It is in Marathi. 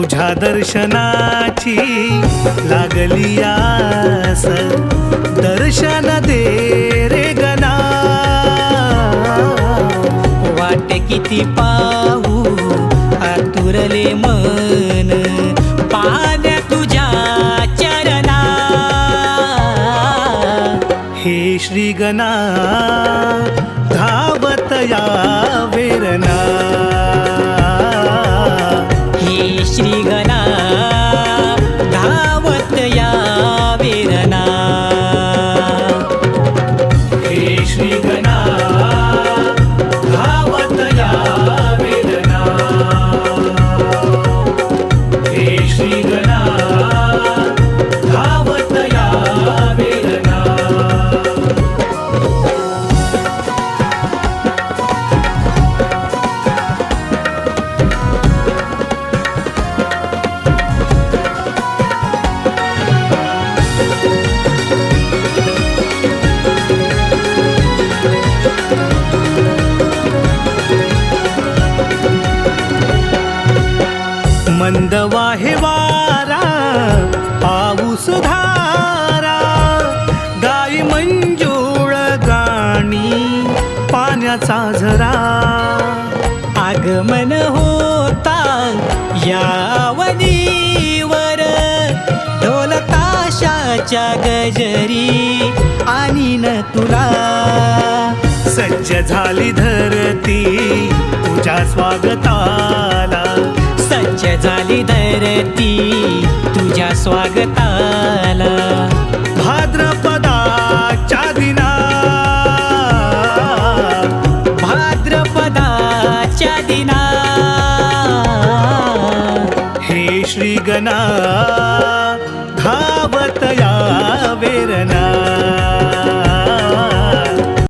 तुझ्या दर्शनाची लागली आस. दर्शन दे रे गना वाट किती पाहू आतुरले मन. पाण्या तुझ्या चरणा. हे श्री गणा धावतया श्री गणा धावत या वेदना. हे श्री गणा धावत या वेदना. मंद वाहे वारा पाऊस धारा गाई मंजूळ गाणी पाण्याचा झरा. आगमन होता यावनीवर ढोल ताशाच्या गजरी आणि न तुला. सज्ज झाली धरती तुझ्या स्वागताला. स्वागताला. भाद्रपदाच्या दिना. भाद्रपदाच्या दिना. हे श्री गणा धावत या. वेरना